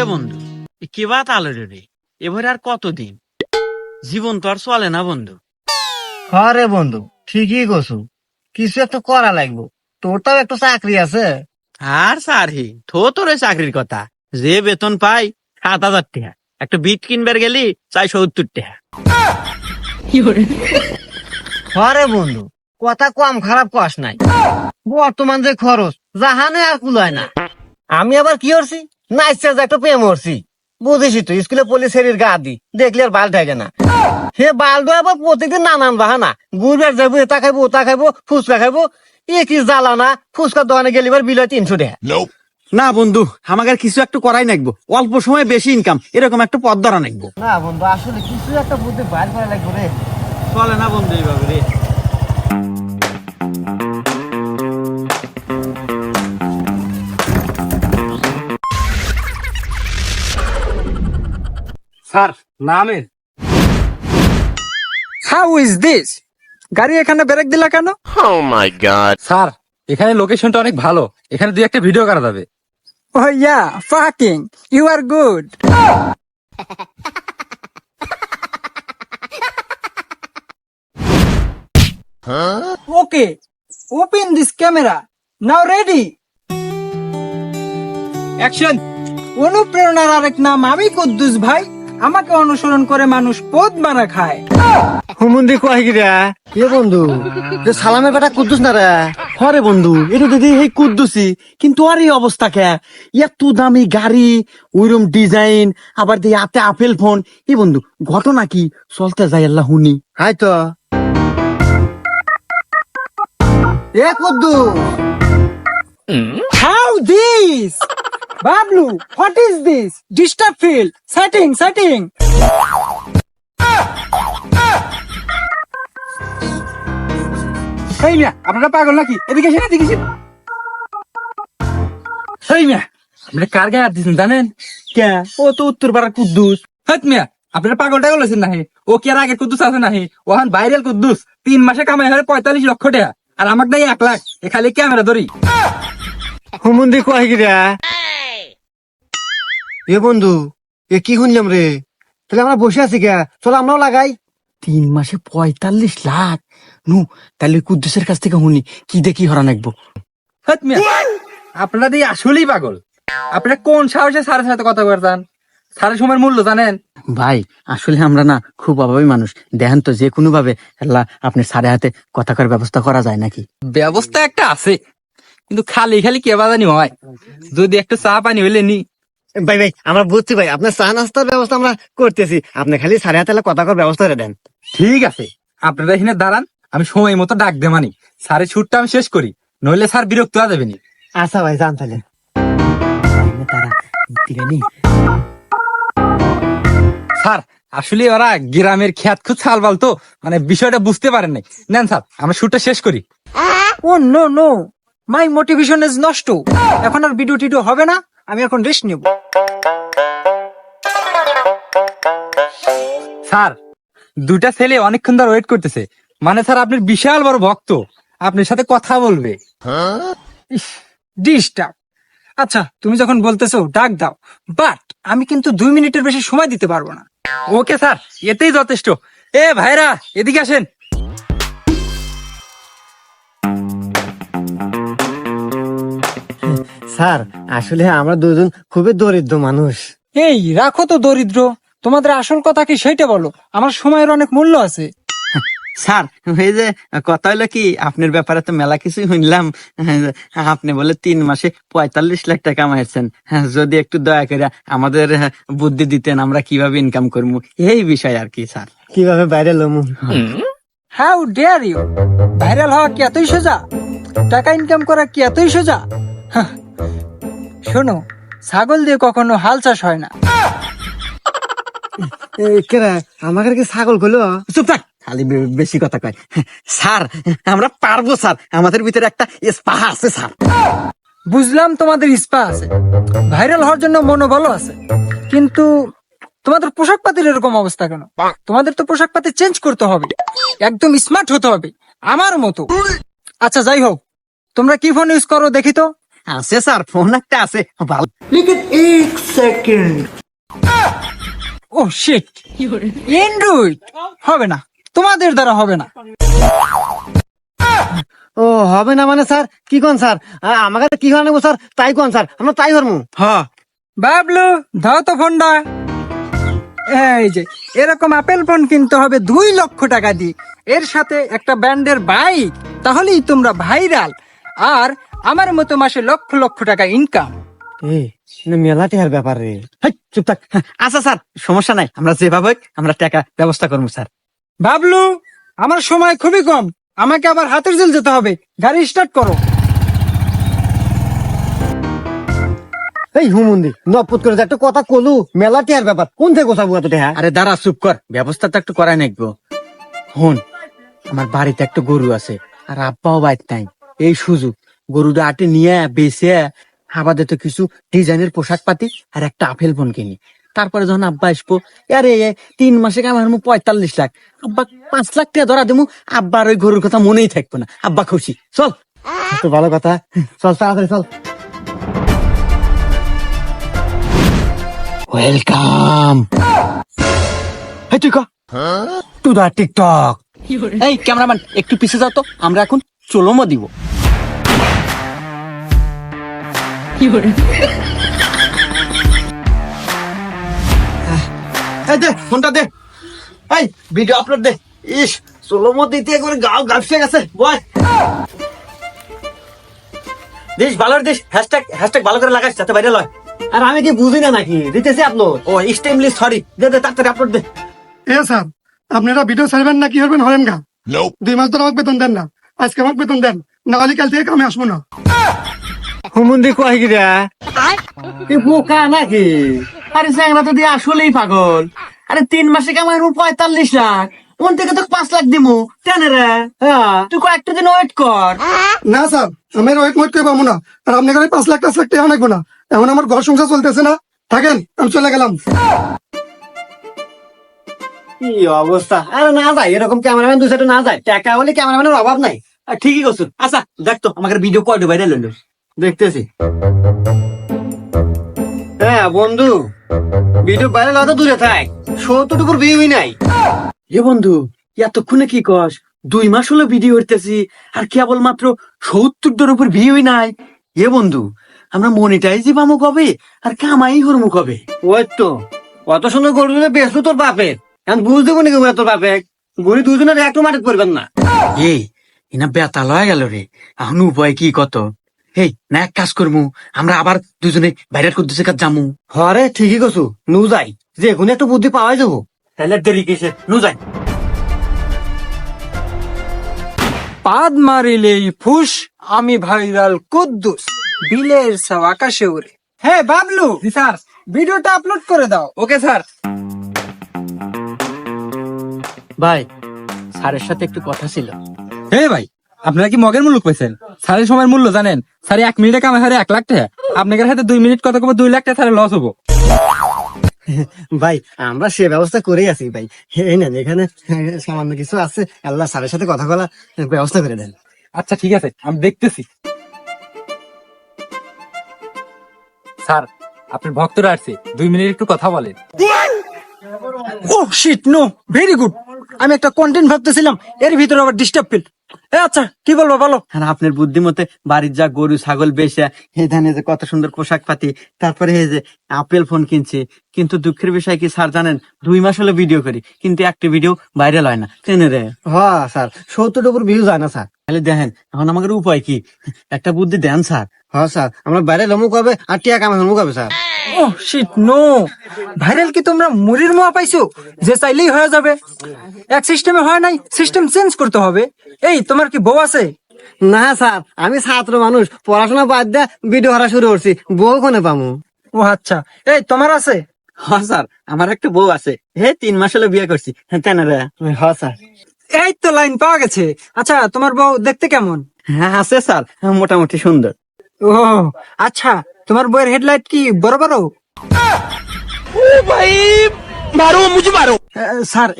কিরে বন্ধু কি বাত আলো রে? এবারে আর কতদিন? জীবন তো আর চলে না বন্ধু। হরে বন্ধু ঠিকই কছু কিছু একটা করা লাগবো। তোর তো একটা চাকরি আছে। আর স্যার হি থো তোর ওই চাকরির কথা। যে বেতন পাই সাত হাজার টাকা একটা বিট কিনবার গেলি চাই সত্তর টাকা হরে বন্ধু কথা কম খারাপ কস নাই। বর্তমান যে খরচ জাহানে আর কুলায় না। আমি আবার কি করছি? না ইচ্ছা একটা প্রেম করছি বুঝেছি তো স্কুলে পড়লে শরীর গা দি দেখলে আর বাল থাকে না। হে বাল দো আবার প্রত্যেকদিন নানান বাহানা। ঘুরবার যাব এটা খাইবো ওটা খাইবো ফুচকা খাইবো এ কি জ্বালা না ফুচকার দোকানে গেলি এবার বিল তিনশো টাকা। না বন্ধু আমাকে আর কিছু একটা করাই নাকবো। অল্প সময় বেশি ইনকাম এরকম একটা পথ ধরা নাকবো। না বন্ধু আসলে কিছু একটা বুদ্ধি বাইর করা লাগবে রে। চলে না বন্ধু এইভাবে রে। স্যার নামের হাউ ইজ দিস গাড়ি এখানে ব্রেক দিলা কেন? Oh my god. স্যার এখানে লোকেশনটা অনেক ভালো। এখানে দুই একটা ভিডিও করা যাবে। ও yeah fucking you are good okay open this camera now ready action অনুপ্রেরণার আরেক নাম আমি কুদ্দুস ভাই। আমাকে অনুসরণ করে মানুষ পদ মারা খায়। হুমুন্দি কয় কি রে এ বন্ধু যে সালামের বেটা কুদ্দুস না রে? হরে বন্ধু এটা দিদি এই কুদ্দুসি কিন্তু আর এই অবস্থা কে? এত দামি গাড়ি ওইরকম ডিজাইন আবার দিয়ে হাতে আপেল ফোন এই বন্ধু ঘটনা কি? চলতে যাই আল্লাহ হুনি। হাই তো। এ Kuddus How this? Bablu, what is this? Disturb field. Setting, setting. সেই মিয়া আপনারা পাগল নাকি? এদিকে এসে এদিকে এসে সেই মিয়া আপনারা কার গায়ে হাত দিচ্ছেন জানেন? কে? ও তো উত্তর পাড়ার কুদ্দুস। হাত মিয়া আপনারা পাগল টাগল হয়েছেন নাহি? ও কি আর আগের কুদ্দুস আছে নাহি? ওখান ভাইরাল কুদ্দুস। তিন মাসে কামাই হয় পঁয়তাল্লিশ লক্ষ টাকা। আর আমাকে দেয় এক লাখ। এ খালি ক্যামেরা ধরি। হুমুন্দি কয় কি রে? এ বন্ধু এ কি শুনলাম রে? তাহলে আমরা বসে আছি কে? চলো আমরাও লাগাই। তিন মাসে পঁয়তাল্লিশ লাখ? নু তাহলে কুদ্দুসের কাছ থেকে শুনি কি দেখি হরা নাকবো? হাত মিয়া আপনারা দিয়ে আসলেই পাগল। আপনারা কোন সাহসে স্যারের সাথে কথা বলতেন স্যারের সময়ের মূল্য জানেন? ভাই আসলে আমরা না খুব অভাবী মানুষ। দেখেন তো যে কোনো ভাবে আল্লাহ আপনি সাড়ে হাতে কথা করার ব্যবস্থা করা যায় নাকি? ব্যবস্থা একটা আছে কিন্তু খালি খালি কে জানি হয়। যদি একটু চা পানি হইলে নি ভাই ভাই আমরা বুঝছি ভাই আপনার চা নাস্তার ব্যবস্থা আমরা করতেছি। আপনি খালি সাড়ে হাতে কথা করার ব্যবস্থা করে দেন। ঠিক আছে। আপনারা এখানে দাঁড়ান আমি সময় মতো ডাক দে মানি। স্যারের ছুটটা আমি শেষ করি নইলে স্যার বিরক্ত হয়ে যাবেনি আচ্ছা ভাই যান তাহলে। স্যার আসলে ওরা গ্রামের খ্যাত খুব ছালবাল তো মানে বিষয়টা বুঝতে পারেন নাই। নেন স্যার আমরা শুটটা শেষ করি। ও no no. My motivation is নষ্ট। এখন আর ভিডিও টিডিও হবে না। আমি এখন রেস্ট নেব। স্যার দুটা ছেলে অনেকক্ষণ ধরে ওয়েট করতেছে। মানে স্যার আপনার বিশাল বড় ভক্ত। আপনার সাথে কথা বলবে। ডিস্টার্ব আচ্ছা তুমি যখন বলতেছো, ডাক দাও। বাট আমি কিন্তু দুই মিনিটের বেশি সময় দিতে পারব না। ওকে স্যার, এতেই যথেষ্ট। এ, ভাইরা, এদিকে আসেন। স্যার আসলে আমরা দুজন খুবই দরিদ্র মানুষ। এই রাখো তো দরিদ্র। তোমাদের আসল কথা কি সেইটা বলো। আমার সময়ের অনেক মূল্য আছে। স্যার এই যে কথা হলো কি আপনার ব্যাপারে তো মেলা কিছুই শুনলাম। আপনি বলে তিন মাসে পঁয়তাল্লিশ লাখ টাকা কামাইছেন যদি একটু দয়া করে আমাদের বুদ্ধি দিতেন আমরা কীভাবে ইনকাম করব? এই বিষয় আর কি স্যার। কীভাবে বাইরে লমু? হাউ ডেয়ার ইউ ভাইরাল হওয়া কি এতই সোজা? টাকা ইনকাম করা কি এতই সোজা। শোনো ছাগল দিয়ে কখনো হাল চাষ হয় না। কি ছাগল গলো চুপ থাক খালি বেশি কথা কয়। স্যার আমরা পারব স্যার। আমাদের ভিতরে একটা স্পাহা আছে স্যার। বুঝলাম তোমাদের আছে। ভাইরাল হওয়ার জন্য মনোবলও আছে। কিন্তু তোমাদের পোশাক পাতির এরকম অবস্থা কেন? তোমাদের তো পোশাক পাতি চেঞ্জ করতে হবে। একদম স্মার্ট হতে হবে আমার মতো। আচ্ছা যাই হোক তোমরা কি ফোন ইউজ করো দেখি তো? আছে স্যার ফোন একটা আছে ভালো। ও শিট এন্ড্রয়েড হবে না তোমাদের দ্বারা হবে না। ও হবে না মানে স্যার কি কোন স্যার? আমাকে কি হয় নেব স্যার? তাই কোন স্যার? আমরা তাই করব হ্যাঁ। বাবলু দাও তো ফোনটা এই যে এরকম আপেল ফোন কিনতে হবে দুই লক্ষ টাকা দিয়ে। এর সাথে একটা ব্র্যান্ডের বাইক তাহলেই তোমরা ভাইরাল আর আমার মতো মাসে লক্ষ লক্ষ টাকা ইনকাম এই মেলা ব্যাপার রে। চুপ থাক। আচ্ছা স্যার সমস্যা নাই। আমরা যেভাবে আমরা টাকা ব্যবস্থা করব স্যার। বাবলু আমার সময় খুবই কম। আমাকে আবার হাতের জেল যেতে হবে। গাড়ি স্টার্ট করো। এই হুমুন্দি নপত করে একটা কথা কলু মেলা টেহার ব্যাপার। কোন থেকে গোছাবো এত টেহা? আরে দাঁড়া চুপ কর। ব্যবস্থা তো একটু করাই নাকবো। হন আমার বাড়িতে একটা গরু আছে আর আব্বাও বাইর নাই। এই সুযোগ। গরুটা আটে নিয়ে বেচে আবাদে তো কিছু ডিজাইনের পোশাক পাতি আর একটা আপেল ফোন কিনি। তারপরে যখন আব্বা আসব আরে তিন মাসে কামার মু পঁয়তাল্লিশ লাখ। আব্বা পাঁচ লাখ টাকা ধরা দেবো আব্বার ওই গরুর কথা মনেই থাকব না। আব্বা খুশি। চল। তো ভালো কথা। চল তাড়াতাড়ি চল। ওয়েলকাম। তুই ক? To the TikTok. এই ক্যামেরাম্যান একটু পিছে যাও তো। আমরা এখন চলোমো দিব। দে ফোনটা দে। এই ভিডিও আপলোড দে। ইস চলোমো দিতে একবারে গাও গাছতে গেছে বয়। দেশ ভালো দেশ হ্যাশট্যাগ হ্যাশট্যাগ ভালো করে যাতে বাইরে লয়। আর আমি কি বুঝি না নাকি? দিতেছি আপলোড ও স্টেমলি সরি দে দে তাড়াতাড়ি আপলোড দে। এ স্যার আপনারা ভিডিও ছাড়বেন না কি করবেন হরেন গা? দুই মাস ধরে আমাকে বেতন দেন না। আজকে আমাকে বেতন দেন। না হলে কাল থেকে কামে আসব না। হুমুন্দি কয় কি রে? তুই বোকা নাকি? আরে স্যাংরা তো দিয়ে আসলেই পাগল। আরে তিন মাসে কামাই পঁয়তাল্লিশ লাখ? ওন থেকে তো পাঁচ লাখ দিমু? কেন রে। হ্যাঁ তুই কয়েকটা দিন ওয়েট কর। না স্যার আমি ওয়েট মোট করে পাবো না। আর আপনি এখানে পাঁচ লাখ পাঁচ লাখ টাকা লাগবো না? এখন আমার ঘর সংসার চলতেছে না। থাকেন আমি চলে গেলাম। কি অবস্থা? আরে না যায় এরকম ক্যামেরাম্যান দুই সাইডে না যায়। টাকা হলে ক্যামেরাম্যানের অভাব নাই। আর ঠিকই করছ। আচ্ছা দেখ তো আমাকে ভিডিও কয়টা বাইরে লইলো দেখতেছি। হ্যাঁ বন্ধু। ভিডিও বাইরে লাগা দূরে থাক। সত্তরটুকুর ভিউই নাই। এ বন্ধু, এতক্ষণে কি কস? দুই মাস হলো ভিডিও করতেছি, আর কেবল মাত্র সত্তরটার উপর ভিউই নাই। এ বন্ধু, আমরা মনিটাইজই পাবো কবে, আর কামাই হরমু কবে? ওই তো কত সুন্দর গরু বেসলো তোর বাপের। এখন বুঝতে কোনি কেউ তোর বাপে গরু দুজনের একটু মাটি করবেন না। এই, এনা বেতা লয়ে গেল রে। এখন উপায় কি কত? এই না এক কাজ করমু আমরা আবার দুজনে বাইরের করতেছে কাজ জামু হরে ঠিকই কছু নু যাই যে কোনো একটু বুদ্ধি পাওয়াই যাব। তাহলে দেরি কিসে নু যাই। পাদ মারিলেই ফুস আমি ভাইরাল কুদ্দুস বিলের সব আকাশে উড়ে। হ্যাঁ বাবলু! স্যার। ভিডিওটা আপলোড করে দাও। Okay sir. ভাই স্যারের সাথে একটু কথা ছিল। হে ভাই আপনারা কি মগের মূল্য পেয়েছেন স্যারের সময়ের মূল্য জানেন। স্যার এক মিনিটে কামাই হারে এক লাখ টাকা। আপনাদের সাথে দুই মিনিট কত কবে দুই লাখ টাকা স্যারের লস হব। ভাই আমরা সে ব্যবস্থা করেই আছি ভাই। এই নেন এখানে সামান্য কিছু আছে। আল্লাহ স্যারের সাথে কথা বলা ব্যবস্থা করে দেন। আচ্ছা ঠিক আছে আমি দেখতেছি। স্যার আপনার ভক্তরা আসছে। দুই মিনিট একটু কথা বলেন। ও শিট নো ভেরি গুড আমি একটা কন্টেন্ট ভাবতেছিলাম এর ভিতরে আবার ডিস্টার্ব ফিল আচ্ছা কি বলব বলো। আর আপনার বুদ্ধিমতে বাড়ির যা গরু ছাগল বেচা এই ধানে যে কত সুন্দর পোশাক পাতি তারপরে এই যে আপেল ফোন কিনছে কিন্তু দুঃখের বিষয় কি স্যার জানেন দুই মাস হলো ভিডিও করি কিন্তু একটা ভিডিও ভাইরাল হয় না কেন রে হ্যাঁ স্যার সত্তরটুকুর ভিউ যায় না স্যার। তাহলে দেখেন এখন আমাদের উপায় কি? একটা বুদ্ধি দেন স্যার। হ্যাঁ স্যার আমরা বাইরে লমু কবে আর টিয়া কামে হমু কবে স্যার। ও শিট নো ভাইরাল কি তোমরা মুড়ির মোয়া পাইছো? যে চাইলেই হয়ে যাবে। এক সিস্টেমে হয় নাই সিস্টেম চেঞ্জ করতে হবে। এই তোমার কি বউ আছে? না স্যার। আমি ছাত্র মানুষ। পড়াশোনা বাদ দিয়ে ভিডিও হারা শুরু করছি। বউ কোনে পামু? ও আচ্ছা। এই তোমার আছে? হ্যাঁ স্যার। আমার একটা বউ আছে। হে তিন মাস হলো বিয়ে করছি। হ্যাঁ স্যার। এই তো লাইন পাওয়া গেছে। আচ্ছা তোমার বউ দেখতে কেমন? হ্যাঁ আছে স্যার। মোটামুটি সুন্দর। ও আচ্ছা। তোমার বইয়ের হেডলাইট কি বড় বড়? আহ, স্যার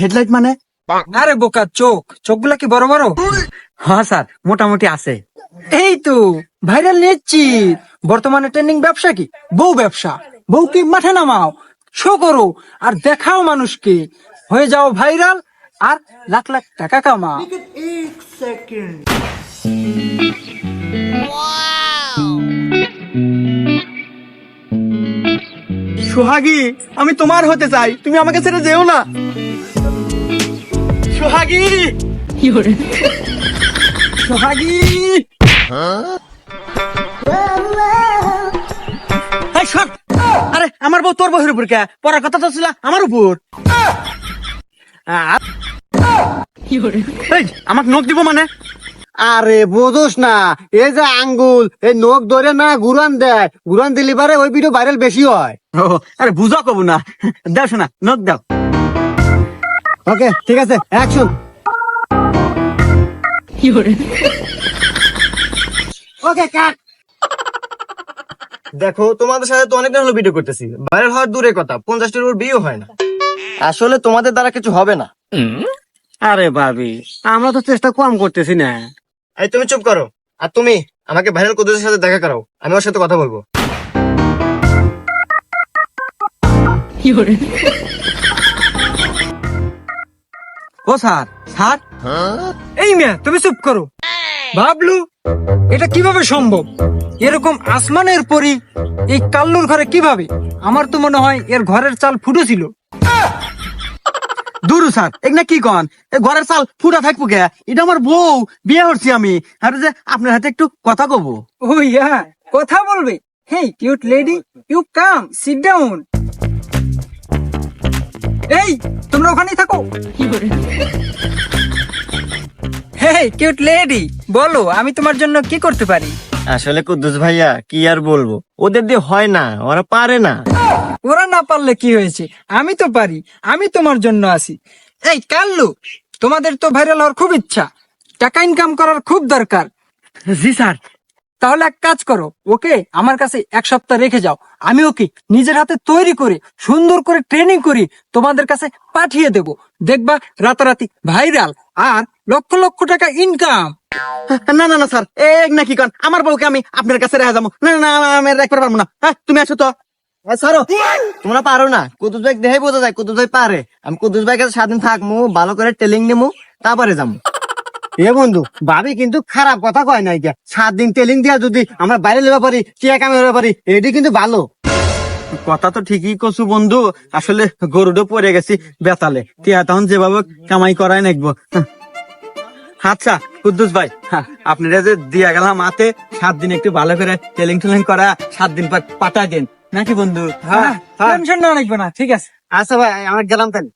হেডলাইট মানে? আরে বোকা চোখ। চোখগুলা কি বড় বড়? হ্যাঁ স্যার মোটামুটি আছে। এই তো ভাইরাল নিচ্ছি। বর্তমানে ট্রেন্ডিং ব্যবসা কি? বউ ব্যবসা। বউ বউকে মাঠে নামাও শো করো আর দেখাও মানুষকে। হয়ে যাও ভাইরাল আর লাখ লাখ টাকা কামাও। সোহাগী আমি তোমার হতে চাই। তুমি আমাকে ছেড়ে যেও না। সোহাগী! সোহাগী! আরে আমার বউ তোর বউয়ের উপর কে? পড়ার কথা তো ছিল আমার উপর। আমাকে নখ দিব মানে? আরে বোঝোস না এই যে আঙ্গুল এই নখ ধরে না গুরান দেয় গুরান দিলি পারে ওই ভিডিও ভাইরাল বেশি হয়। ও আরে বুঝা কব না দাও শোনা নখ দাও। ওকে ঠিক আছে অ্যাকশন ওকে কাট দেখো তোমাদের সাথে তো অনেকদিন হলো ভিডিও করতেছি। ভাইরাল হওয়ার দূরের কথা পঞ্চাশটির উপর বিয়ে হয় না। আসলে তোমাদের দ্বারা কিছু হবে না। আরে ভাবি আমরা তো চেষ্টা কম করতেছি না। এই তুমি চুপ করো। আর তুমি আমাকে ভাইরাল কুদ্দুসের সাথে দেখা করাও। আমি ওর সাথে কথা বলব। Oh sir sir? এই মেয়ে তুমি চুপ করো। ভাবলু এটা কীভাবে সম্ভব? এরকম আসমানের পরি এই কাল্লুর ঘরে কীভাবে? আমার তো মনে হয় এর ঘরের চাল ফুটেছিল স্যার? এগুলা কি কন? এ ঘরের চাল ফুটা থাকব কে? এটা আমার বউ বিয়ে করছি আমি। আর যে আপনার হাতে একটু কথা কব। ও ইয়া কথা বলবে? Hey cute lady you come sit down এই তোমরা ওখানেই থাকো। হেই কিউট লেডি বলো আমি তোমার জন্য কি করতে পারি? আসলে কুদ্দুস ভাইয়া কি আর বলব? ওদের দিয়ে হয় না ওরা পারে না। ওরা না পারলে কি হয়েছে? আমি তো পারি আমি তোমার জন্য আছি। এই কাল্লু তোমাদের তো ভাইরাল হওয়ার খুব ইচ্ছা। টাকা ইনকাম করার খুব দরকার। জি স্যার। তাহলে এক কাজ করো ওকে আমার কাছে এক সপ্তাহ রেখে যাও। আমি ওকে নিজের হাতে তৈরি করে সুন্দর করে ট্রেনিং করি তোমাদের কাছে পাঠিয়ে দেব। দেখবা রাতারাতি ভাইরাল আর লক্ষ লক্ষ টাকা ইনকাম না না না স্যার। এক নাকি কন? আমার বউকে আমি আপনার কাছে রেখে যাব। না না না, আমি রাখতে পারব না। হ্যাঁ তুমি আছো তো। তোমরা পারো না। কুদ্দুস ভাই দেহে বোঝা যায় কুদ্দুস ভাই পারে। আমি কুদ্দুস ভাই কাছে সাত থাকব ভালো করে ট্রেনিং নেব তারপরে যাব এ বন্ধু ভাবি কিন্তু খারাপ কথা কয় নাই কে? সাত দিন ট্রেনিং দিয়া যদি আমরা বাইরে লেবা পারি টিয়া কামে হতে পারি এটি কিন্তু ভালো। কথা তো ঠিকই কছু বন্ধু আসলে গরুডো পড়ে গেছি বেতালে। তিয়া তখন যেভাবে কামাই করাই নাকবো। আচ্ছা কুদ্দুস ভাই আপনারা যে দিয়া গেলাম হাতে সাত দিন একটু ভালো করে টেলিং টেলিং করা সাত দিন পর পাঠায় দেন। নাকি বন্ধু? হ্যাঁ টেনশন না লাগবে না ঠিক আছে। আচ্ছা ভাই আমার গেলাম তাহলে।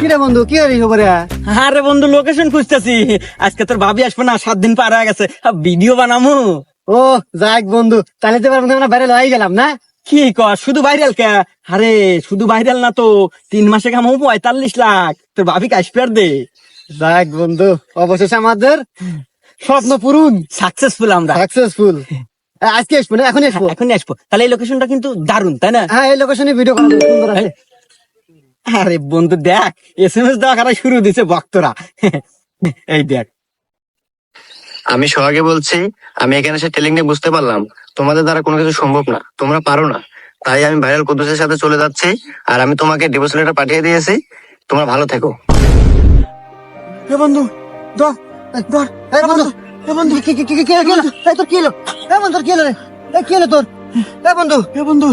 কি রে বন্ধু কি হরি খবরে? আরে বন্ধু লোকেশন খুঁজতেছি। আজকে তোর ভাবি আসবে না সাত দিন পার হয়ে গেছে। ভিডিও বানামু। ও যাক বন্ধু তাহলে তো আমরা বাইরে লয়ে গেলাম না? কি কর শুধু ভাইরাল কে? আরে শুধু ভাইরাল না তো তিন মাসে কামাবো পঁয়তাল্লিশ লাখ। তোর ভাবি আর দে। যাক বন্ধু অবশেষে আমাদের স্বপ্ন পূরণ। সাকসেসফুল আমরা। সাকসেসফুল আজকে আসব না? এখন আসব? এখনই আসব। তাহলে এই লোকেশনটা কিন্তু দারুণ তাই না? হ্যাঁ এই লোকেশনে ভিডিও করা সুন্দর আছে। আরে বন্ধু দেখ এস এম এস দেওয়া করা শুরু দিছে ভক্তরা। এই দেখ। আমি সোহাগে বলছি আমি এখানে এসে টেলিং নিয়ে বুঝতে পারলাম তোমাদের দ্বারা কোনো কিছু সম্ভব না তোমরা পারো না। তাই আমি ভাইরাল কুদ্দুসের সাথে চলে যাচ্ছি আর আমি তোমাকে ডিভোর্স লেটার পাঠিয়ে দিয়েছি তোমরা ভালো থেকো। বন্ধু এই ধর এই বন্ধু বন্ধু। কি কি কি কি কি হলো? এই তোর কি হলো? এ বন্ধু তোর কি হলো রে? কি হলো তোর? বন্ধু। বন্ধু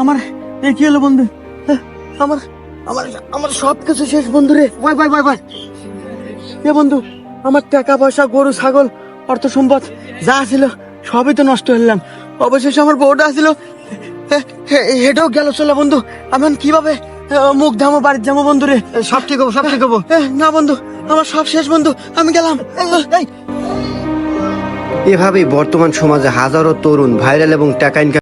আমার এ কি হলো বন্ধু? আমার আমার আমার সব কিছু শেষ বন্ধু রে। বাই বাই এ বন্ধু আমার টাকা পয়সা গরু ছাগল অর্থ সম্পদ যা ছিল সবই তো নষ্ট হলাম অবশেষে আমার বউটা ছিল। এটাও গেল চলো বন্ধু। আমি কীভাবে মুখ ধামো বাড়ির যাব বন্ধু রে? সব ঠিক হব সব ঠিক হব। না বন্ধু। আমার সব শেষ, বন্ধু। আমি গেলাম। এভাবেই বর্তমান সমাজে হাজারো তরুণ ভাইরাল এবং টাকা ইনকাম